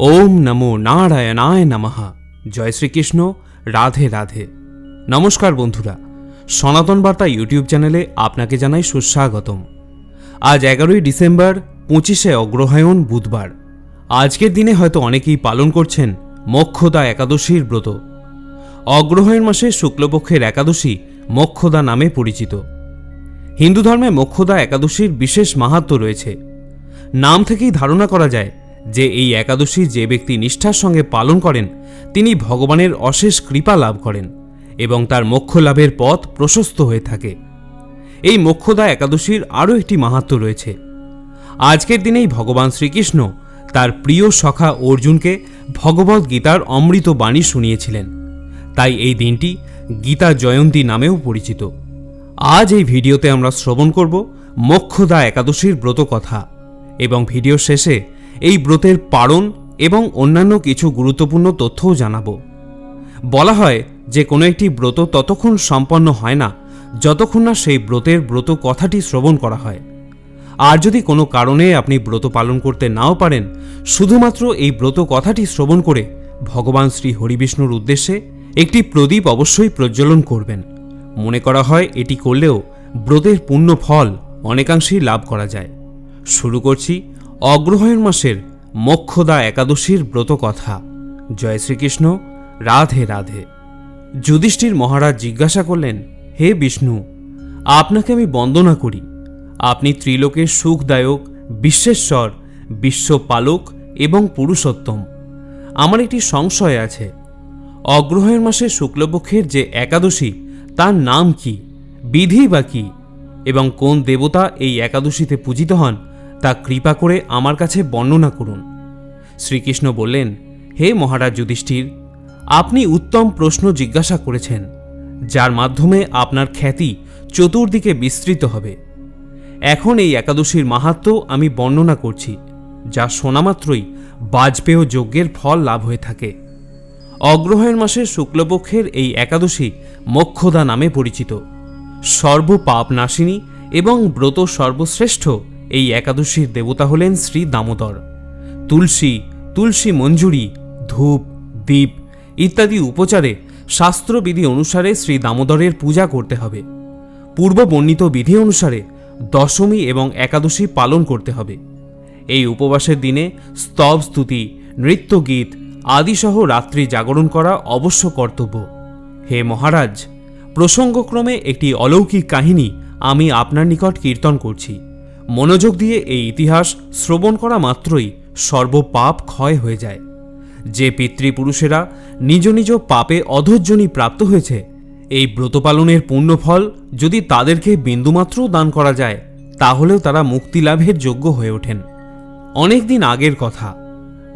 ওম নমো নারায়ণায় নমঃ। জয় শ্রীকৃষ্ণ, রাধে রাধে। নমস্কার বন্ধুরা, সনাতন বার্তা ইউটিউব চ্যানেলে আপনাকে জানাই সুস্বাগতম। আজ এগারোই ডিসেম্বর, পঁচিশে অগ্রহায়ণ বুধবার। আজকের দিনে হয়তো অনেকেই পালন করছেন মোক্ষদা একাদশীর ব্রত। অগ্রহায়ণ মাসে শুক্লপক্ষের একাদশী মোক্ষদা নামে পরিচিত। হিন্দু ধর্মে মোক্ষদা একাদশীর বিশেষ মাহাত্ম্য রয়েছে। নাম থেকেই ধারণা করা যায় যে এই একাদশী যে ব্যক্তি নিষ্ঠার সঙ্গে পালন করেন, তিনি ভগবানের অশেষ কৃপা লাভ করেন এবং তার মোক্ষ লাভের পথ প্রশস্ত হয়ে থাকে। এই মোক্ষদা একাদশীর আরও একটি মাহাত্ম্য রয়েছে। আজকের দিনেই ভগবান শ্রীকৃষ্ণ তার প্রিয় সখা অর্জুনকে ভগবদ্ গীতার অমৃত বাণী শুনিয়েছিলেন। তাই এই দিনটি গীতা জয়ন্তী নামেও পরিচিত। আজ এই ভিডিওতে আমরা শ্রবণ করব মোক্ষদা একাদশীর ব্রত কথা এবং ভিডিও শেষে এই ব্রতের পারণ এবং অন্যান্য কিছু গুরুত্বপূর্ণ তথ্যও জানাব। বলা হয় যে কোনো একটি ব্রত ততক্ষণ সম্পন্ন হয় না, যতক্ষণ না সেই ব্রতের ব্রত কথাটি শ্রবণ করা হয়। আর যদি কোনো কারণে আপনি ব্রত পালন করতে নাও পারেন, শুধুমাত্র এই ব্রত কথাটি শ্রবণ করে ভগবান শ্রী হরিবিষ্ণুর উদ্দেশ্যে একটি প্রদীপ অবশ্যই প্রজ্বলন করবেন। মনে করা হয় এটি করলেও ব্রতের পূর্ণ ফল অনেকাংশেই লাভ করা যায়। শুরু করছি অগ্রহায়ণ মাসের মোক্ষদা একাদশীর ব্রত কথা। জয় শ্রীকৃষ্ণ, রাধে রাধে। যুধিষ্ঠির মহারাজ জিজ্ঞাসা করলেন, হে বিষ্ণু, আপনাকে আমি বন্দনা করি। আপনি ত্রিলোকের সুখদায়ক, বিশ্বেশ্বর, বিশ্বপালক এবং পুরুষোত্তম। আমার একটি সংশয় আছে। অগ্রহায়ণ মাসের শুক্লপক্ষের যে একাদশী, তার নাম কি, বিধি বা কি? এবং কোন দেবতা এই একাদশীতে পূজিত হন তা কৃপা করে আমার কাছে বর্ণনা করুন। শ্রীকৃষ্ণ বললেন, হে মহারাজ যুধিষ্ঠির, আপনি উত্তম প্রশ্ন জিজ্ঞাসা করেছেন, যার মাধ্যমে আপনার খ্যাতি চতুর্দিকে বিস্তৃত হবে। এখন এই একাদশীর মাহাত্ম আমি বর্ণনা করছি, যা শোনামাত্রই বাজপেয় যজ্ঞের ফল লাভ হয়ে থাকে। অগ্রহায়ণ মাসের শুক্লপক্ষের এই একাদশী মক্ষদা নামে পরিচিত। সর্বপাপ নাশিনী এবং ব্রত সর্বশ্রেষ্ঠ এই একাদশীর দেবতা হলেন শ্রী দামোদর। তুলসী তুলসী মঞ্জুরি, ধূপ দ্বীপ ইত্যাদি উপচারে শাস্ত্রবিধি অনুসারে শ্রী দামোদরের পূজা করতে হবে। পূর্ব বর্ণিত বিধি অনুসারে দশমী এবং একাদশী পালন করতে হবে। এই উপবাসের দিনে স্তব স্তুতি নৃত্য নৃত্যগীত আদিসহ রাত্রি জাগরণ করা অবশ্য কর্তব্য। হে মহারাজ, প্রসঙ্গক্রমে একটি অলৌকিক কাহিনী আমি আপনার নিকট কীর্তন করছি। মনোযোগ দিয়ে এই ইতিহাস শ্রবণ করা মাত্রই সর্বপাপ ক্ষয় হয়ে যায়। যে পিতৃপুরুষেরা নিজ নিজ পাপে অধৈর্যনী প্রাপ্ত হয়েছে, এই ব্রত পালনের পুণ্যফল যদি তাদেরকে বিন্দুমাত্রও দান করা যায়, তাহলেও তারা মুক্তি লাভের যোগ্য হয়ে ওঠেন। অনেকদিন আগের কথা,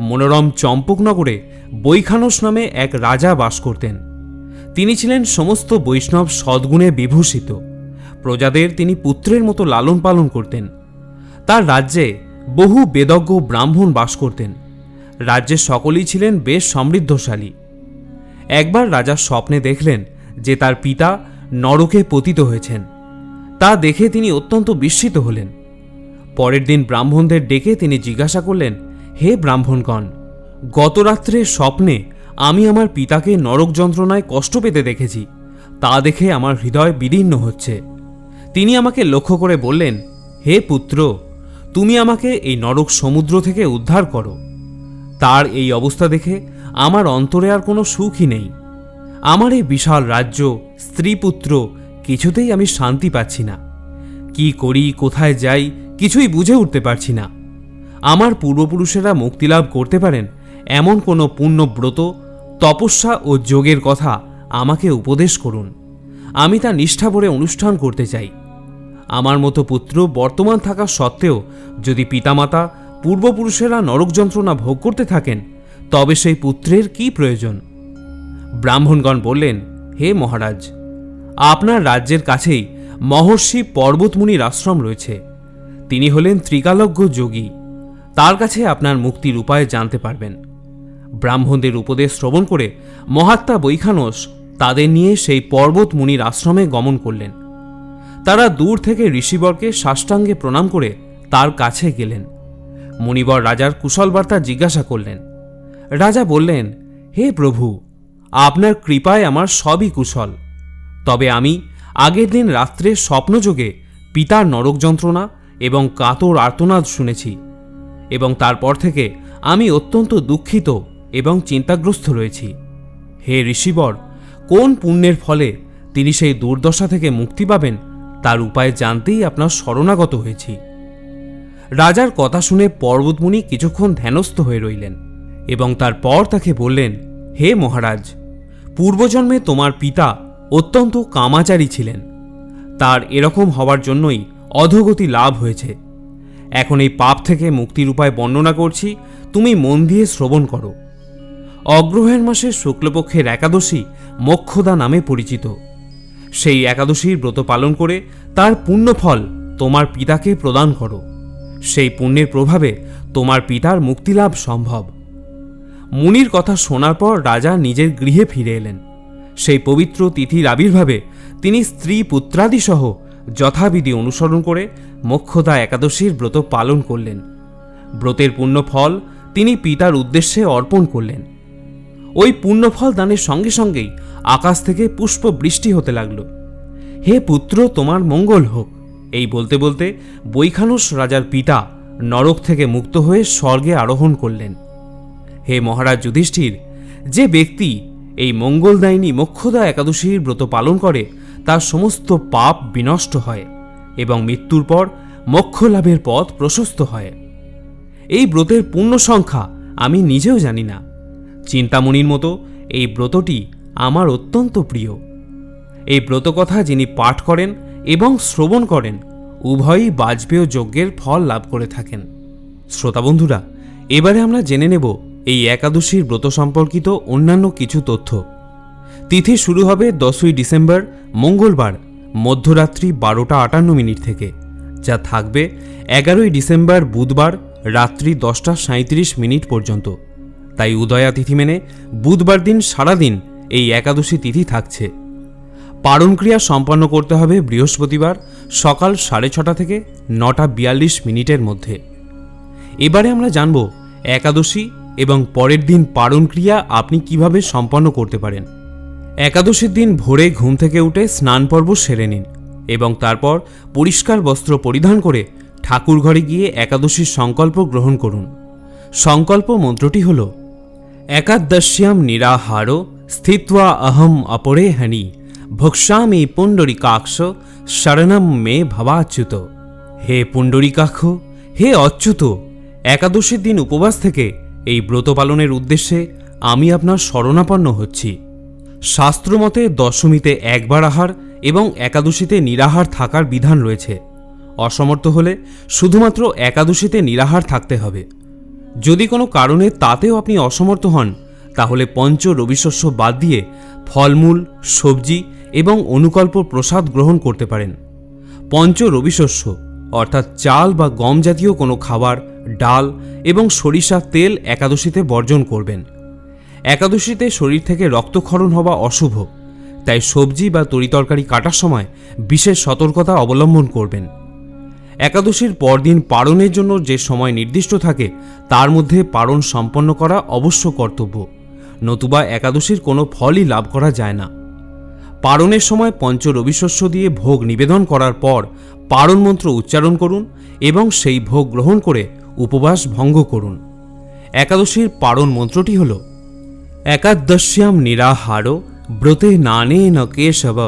মনোরম চম্পকনগরে বৈখানস নামে এক রাজা বাস করতেন। তিনি ছিলেন সমস্ত বৈষ্ণব সদ্গুণে বিভূষিত। প্রজাদের তিনি পুত্রের মতো লালন পালন করতেন। তার রাজ্যে বহু বেদজ্ঞ ব্রাহ্মণ বাস করতেন। রাজ্যের সকলেই ছিলেন বেশ সমৃদ্ধশালী। একবার রাজা স্বপ্নে দেখলেন যে তার পিতা নরকে পতিত হয়েছেন। তা দেখে তিনি অত্যন্ত বিস্মিত হলেন। পরের দিন ব্রাহ্মণদের ডেকে তিনি জিজ্ঞাসা করলেন, হে ব্রাহ্মণগণ, গত রাত্রে স্বপ্নে আমি আমার পিতাকে নরক যন্ত্রণায় কষ্ট পেতে দেখেছি। তা দেখে আমার হৃদয় বিদীর্ণ হচ্ছে। তিনি আমাকে লক্ষ্য করে বললেন, হে পুত্র তুমি আমাকে এই নরক সমুদ্র থেকে উদ্ধার করো। তার এই অবস্থা দেখে আমার অন্তরে আর কোনো সুখই নেই। আমার এই বিশাল রাজ্য স্ত্রী পুত্র কিছুতেই আমি শান্তি পাচ্ছি না। কি করি, কোথায় যাই, কিছুই বুঝে উঠতে পারছি না। আমার পূর্বপুরুষেরা মুক্তিলাভ করতে পারেন এমন কোনো পুণ্যব্রত, তপস্যা ও যোগের কথা আমাকে উপদেশ করুন। আমি তা নিষ্ঠা ভরে অনুষ্ঠান করতে চাই। আমার মতো পুত্র বর্তমান থাকা সত্ত্বেও যদি পিতামাতা, পূর্বপুরুষেরা নরক যন্ত্রণা ভোগ করতে থাকেন, তবে সেই পুত্রের কি প্রয়োজন? ব্রাহ্মণগণ বললেন, হে মহারাজ, আপনার রাজ্যের কাছেই মহর্ষি পর্বতমুনির আশ্রম রয়েছে। তিনি হলেন ত্রিকালজ্ঞ যোগী। তার কাছে আপনার মুক্তির উপায় জানতে পারবেন। ব্রাহ্মণদের উপদেশ শ্রবণ করে মহাত্মা বৈখানস তাদের নিয়ে সেই পর্বত মুনির আশ্রমে গমন করলেন। তারা দূর থেকে ঋষিবরকে সাষ্টাঙ্গে প্রণাম করে তার কাছে গেলেন। মণিবর রাজার কুশল বার্তা জিজ্ঞাসা করলেন, রাজা বললেন, হে প্রভু, আপনার কৃপায় আমার সবই কুশল। তবে আমি আগের দিন রাত্রে স্বপ্নযোগে পিতার নরক যন্ত্রণা এবং কাতর আর্তনাদ শুনেছি এবং তারপর থেকে আমি অত্যন্ত দুঃখিত এবং চিন্তাগ্রস্ত রয়েছি। হে ঋষিবর, কোন পুণ্যের ফলে তিনি সেই দুর্দশা থেকে মুক্তি পাবেন তার উপায় জানতেই আপনার শরণাগত হয়েছি। রাজার কথা শুনে পর্বতমুনি কিছুক্ষণ ধ্যানস্থ হয়ে রইলেন এবং তারপর তাকে বললেন, হে মহারাজ, পূর্বজন্মে তোমার পিতা অত্যন্ত কামাচারী ছিলেন। তার এরকম হওয়ার জন্যই অধোগতি লাভ হয়েছে। এখন এই পাপ থেকে মুক্তির উপায় বর্ণনা করছি, তুমি মন দিয়ে শ্রবণ করো। অগ্রহায়ণ মাসের শুক্লপক্ষের একাদশী মক্ষদা নামে পরিচিত। সেই একাদশীর ব্রত পালন করে তার পুণ্যফল তোমার পিতাকে প্রদান করো। সেই পুণ্যের প্রভাবে তোমার পিতার মুক্তিলাভ সম্ভব। মুনির কথা শোনার পর রাজা নিজের গৃহে ফিরে এলেন। সেই পবিত্র তিথির আবির্ভাবে তিনি স্ত্রী পুত্রাদি সহ যথাবিধি অনুসরণ করে মোক্ষদা একাদশীর ব্রত পালন করলেন। ব্রতের পুণ্যফল তিনি পিতার উদ্দেশ্যে অর্পণ করলেন। ওই পুণ্যফল দানের সঙ্গে সঙ্গেই আকাশ থেকে পুষ্প বৃষ্টি হতে লাগল। হে পুত্র, তোমার মঙ্গল হোক। এই বলতে বলতে বৈখানুস রাজার পিতা নরক থেকে মুক্ত হয়ে স্বর্গে আরোহণ করলেন। হে মহারাজ যুধিষ্ঠির, যে ব্যক্তি এই মঙ্গলদায়িনী মোক্ষদা একাদশীর ব্রত পালন করে, তার সমস্ত পাপ বিনষ্ট হয় এবং মৃত্যুর পর মোক্ষ লাভের পথ প্রশস্ত হয়। এই ব্রতের পূর্ণ সংখ্যা আমি নিজেও জানি না। চিন্তামণির মতো এই ব্রতটি আমার অত্যন্ত প্রিয়। এই ব্রতকথা যিনি পাঠ করেন এবং শ্রবণ করেন, উভয়ই বাজপেয় যজ্ঞের ফল লাভ করে থাকেন। শ্রোতা বন্ধুরা, এবারে আমরা জেনে নেব এই একাদশীর ব্রত সম্পর্কিত অন্যান্য কিছু তথ্য। তিথি শুরু হবে দশই ডিসেম্বর, মঙ্গলবার, মধ্যরাত্রি বারোটা আটান্ন মিনিট থেকে, যা থাকবে এগারোই ডিসেম্বর বুধবার রাত্রি দশটা সাঁত্রিশ মিনিট পর্যন্ত। তাই উদয়া তিথি মেনে বুধবার দিন সারাদিন এই একাদশী তিথি থাকছে। পারণ ক্রিয়া সম্পন্ন করতে হবে বৃহস্পতিবার সকাল সাড়ে ছটা থেকে নটা বিয়াল্লিশ মিনিটের মধ্যে। এবারে আমরা জানব একাদশী এবং পরের দিন পারণ ক্রিয়া আপনি কীভাবে সম্পন্ন করতে পারেন। একাদশীর দিন ভোরে ঘুম থেকে উঠে স্নান পর্ব সেরে নিন এবং তারপর পরিষ্কার বস্ত্র পরিধান করে ঠাকুর ঘরে গিয়ে একাদশীর সংকল্প গ্রহণ করুন। সংকল্প মন্ত্রটি হল একাদশ্যাম নিরাহার স্থিত্বা অহম অপরে হানি ভক্সামি পুণ্ডরিকাক্ষ শরণম মে ভবাচ্যুত হে পুণ্ডরিকাক্ষ হে অচ্যুত একাদশীর দিন উপবাস থেকে এই ব্রত পালনের উদ্দেশ্যে আমি আপনার শরণাপন্ন হচ্ছি। শাস্ত্রমতে দশমীতে একবার আহার এবং একাদশীতে নিরাহার থাকার বিধান রয়েছে। অসমর্থ হলে শুধুমাত্র একাদশীতে নিরাহার থাকতে হবে। যদি কোনো কারণে তাতেও আপনি অসমর্থ হন, তাহলে পঞ্চ রবিশস্য বাদ দিয়ে ফলমূল, সবজি এবং অনুকল্প প্রসাদ গ্রহণ করতে পারেন। পঞ্চ রবিশস্য, অর্থাৎ চাল বা গম জাতীয় কোনো খাবার, ডাল এবং সরিষার তেল একাদশীতে বর্জন করবেন। একাদশীতে শরীর থেকে রক্তক্ষরণ হওয়া অশুভ, তাই সবজি বা তরিতরকারি কাটার সময় বিশেষ সতর্কতা অবলম্বন করবেন। একাদশীর পরদিন পারণের জন্য যে সময় নির্দিষ্ট থাকে, তার মধ্যে পারণ সম্পন্ন করা অবশ্য কর্তব্য। নতুবা একাদশীর কোনো ফলই লাভ করা যায় না। পারণের সময় পঞ্চ রবিশস্য দিয়ে ভোগ নিবেদন করার পর পারণ মন্ত্র উচ্চারণ করুন এবং সেই ভোগ গ্রহণ করে উপবাস ভঙ্গ করুন। একাদশীর পারণ মন্ত্রটি হল, একাদশ্যাম নিরাহার ব্রতে নানে ন কেশব,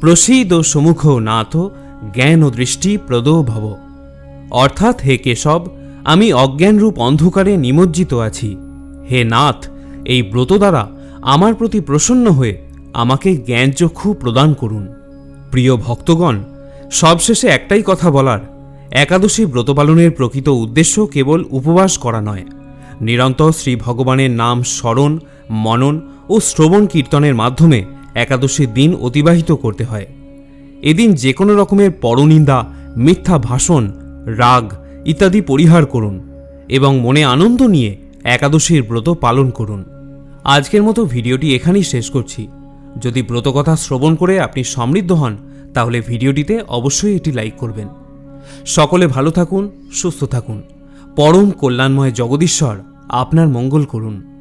প্রসীদ সমুখ নাথ জ্ঞান ও দৃষ্টি প্রদ ভব অর্থাৎ হে কেশব, আমি অজ্ঞানরূপ অন্ধকারে নিমজ্জিত আছি। হে নাথ, এই ব্রত দ্বারা আমার প্রতি প্রসন্ন হয়ে আমাকে জ্ঞানচক্ষু প্রদান করুন। প্রিয় ভক্তগণ, সবশেষে একটাই কথা বলার। একাদশী ব্রত পালনের প্রকৃত উদ্দেশ্য কেবল উপবাস করা নয়। নিরন্তর শ্রী ভগবানের নাম স্মরণ, মনন ও শ্রবণ কীর্তনের মাধ্যমে একাদশীর দিন অতিবাহিত করতে হয়। এদিন যে কোনো রকমের পরনিন্দা, মিথ্যা ভাষণ, রাগ ইত্যাদি পরিহার করুন এবং মনে আনন্দ নিয়ে একাদশীর ব্রত পালন করুন। আজকের মতো ভিডিওটি এখানেই শেষ করছি। যদি ব্রতকথা শ্রবণ করে আপনি সমৃদ্ধ হন, তাহলে ভিডিওটিতে অবশ্যই এটি লাইক করবেন। সকলে ভালো থাকুন, সুস্থ থাকুন। পরম কল্যাণময় জগদীশ্বর আপনার মঙ্গল করুন।